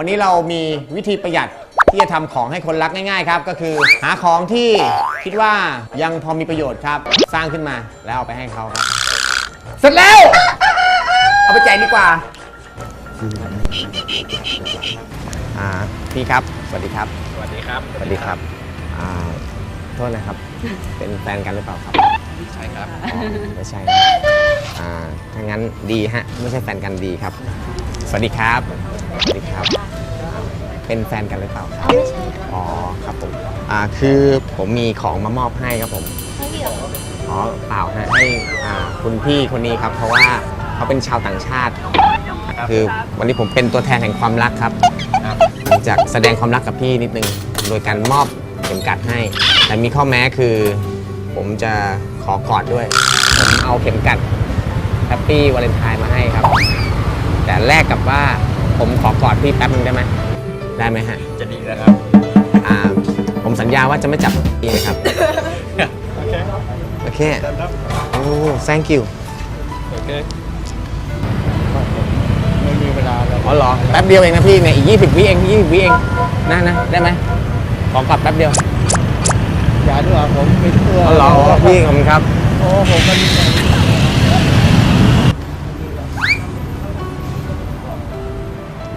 วันนี้เรามีวิธีประหยัดที่จะทำของให้คนรักง่ายๆครับ ก็คือหาของที่คิดว่ายังพอมีประโยชน์ครับ สร้างขึ้นมาแล้วเอาไปให้เขาครับ เสร็จแล้ว เอาไปแจกดีกว่าอ่าพี่ครับ สวัสดีครับ สวัสดีครับ สวัสดีครับอ่าโทษนะครับ เป็นแฟนกันหรือเปล่าครับใช่ครับอ๋อไม่ใช่นะอ่าถ้างั้นดีฮะ ไม่ใช่แฟนกันดีครับ สวัสดีครับ สวัสดีครับ เป็นแฟนกันหรือเปล่าครับ ไม่ใช่ค่ะอ๋อครับผม อ่าคือผมมีของมามอบให้ครับผม ไม่เกี่ยวอ๋อเปล่าฮะให้อ่าคุณพี่คนนี้ครับ เพราะว่าเขาเป็นชาวต่างชาติ คือวันนี้ผมเป็นตัวแทนแห่งความรักครับครับผมจะแสดงความรักกับพี่นิดนึงโดยการมอบเข็มกัดให้ แต่มีข้อแม้คือ ผมจะขอกอดด้วย ผมเอาเข็มกัดแฮปปี้วาเลนไทน์มาให้ครับ แต่แลกกับว่า ผมขอกอดพี่แป๊บนึงได้ไหมได้ไหมฮะจะดีแล้วครับ อ่าผมสัญญาว่าจะไม่จับพี่นะครับ โอเคโอเคดันครับโอ้ thank you โอเคไม่มีเวลาแล้วอ๋อเหรอ แป๊บเดียวเองนะพี่เนี่ย อีก 20 วิเอง 20 วิเองนะนะ ได้ไหมขอกอดแป๊บเดียวอย่าด้วยว่าผมเป็นเพื่ออ๋อเหรออ๋อพี่ขอบคุณครับ โอ้ผมมัน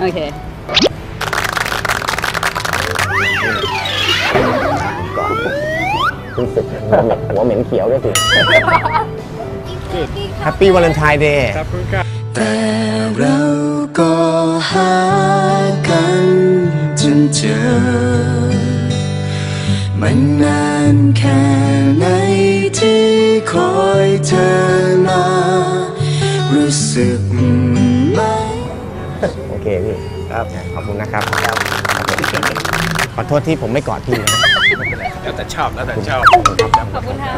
โอเคคุณสึกหัวเหม็นหัวเหม็นเขียวด้วยสิ Happy Valentine Day ครับคุณครับแต่เราก็หากันจนเจอ มันนานแค่ไหนที่คอยเธอมา รู้สึกไหม โอเคพี่ครับขอบคุณนะครับครับขอโทษที่ผมไม่กอดพี่นะแล้วแต่ชอบแล้วแต่ชอบขอบคุณค่ะ